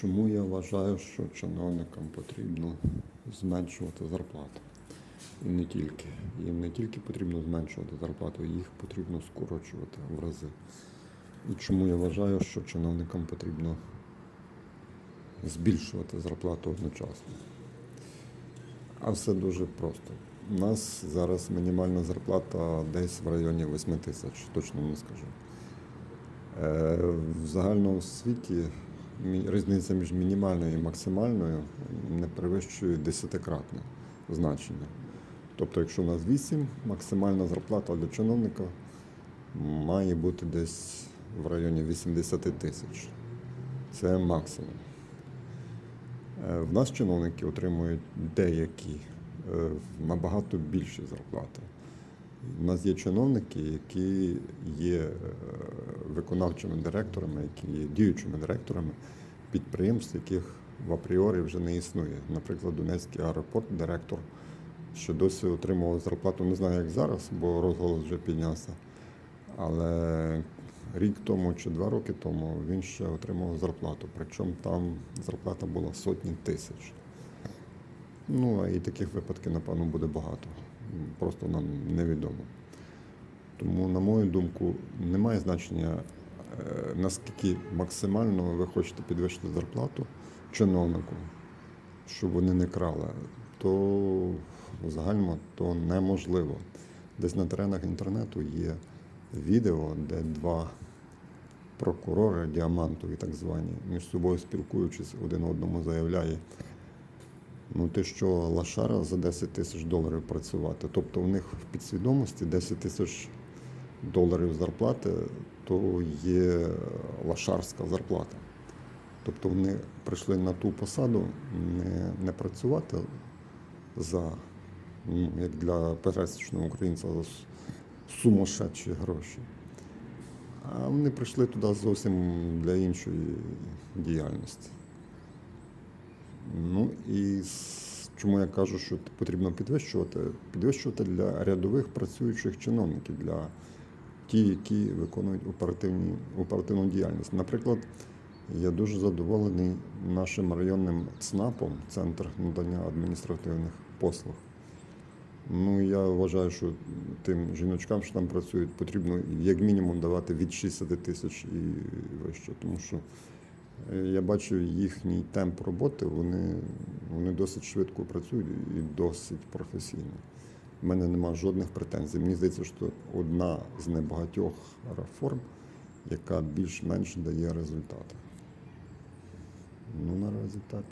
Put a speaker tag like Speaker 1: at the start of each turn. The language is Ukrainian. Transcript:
Speaker 1: Чому я вважаю, що чиновникам потрібно зменшувати зарплату? І не тільки. Їм не тільки потрібно зменшувати зарплату, їх потрібно скорочувати в рази. І чому я вважаю, що чиновникам потрібно збільшувати зарплату одночасно? А все дуже просто. У нас зараз мінімальна зарплата десь в районі 8 тисяч, точно не скажу. Е, В загальному світі різниця між мінімальною і максимальною не перевищує десятикратне значення. Тобто, якщо у нас 8, максимальна зарплата для чиновника має бути десь в районі 80 тисяч. Це максимум. Е, В нас чиновники отримують деякі е, набагато більші зарплати. У нас є чиновники, які є е, виконавчими директорами, які є діючими директорами підприємств, яких в апріорі вже не існує. Наприклад, Донецький аеропорт, директор, що досі отримував зарплату, не знаю, як зараз, бо розголос вже піднявся. Але рік тому чи два роки тому він ще отримав зарплату. Причому там зарплата була сотні тисяч. Ну, і таких випадків, напевно, буде багато. Просто нам невідомо. Тому, на мою думку, немає значення, е, наскільки максимально ви хочете підвищити зарплату чиновнику, щоб вони не крали, то в загальному то неможливо. Десь на теренах інтернету є відео, де два прокурори діамантові, так звані, між собою спілкуючись, один одному заявляє, ну ти що, лошара за 10 тисяч доларів працювати. Тобто у них в підсвідомості 10 тисяч доларів зарплати, то є лошарська зарплата. Тобто вони прийшли на ту посаду не, не працювати за, ну, як для пересічного українця, за сумасшедші гроші. А вони прийшли туди зовсім для іншої діяльності. Ну і чому я кажу, що потрібно підвищувати? Підвищувати для рядових працюючих чиновників, для ті, які виконують оперативні, оперативну діяльність. Наприклад, я дуже задоволений нашим районним ЦНАПом, Центр надання адміністративних послуг. Ну, я вважаю, що тим жіночкам, що там працюють, потрібно як мінімум давати від 60 тисяч і вище. Тому що е, я бачу їхній темп роботи, вони, вони досить швидко працюють і досить професійно. У мене немає жодних претензій. Мені здається, що одна з небагатьох реформ, яка більш-менш дає результати. Ну, наразі так.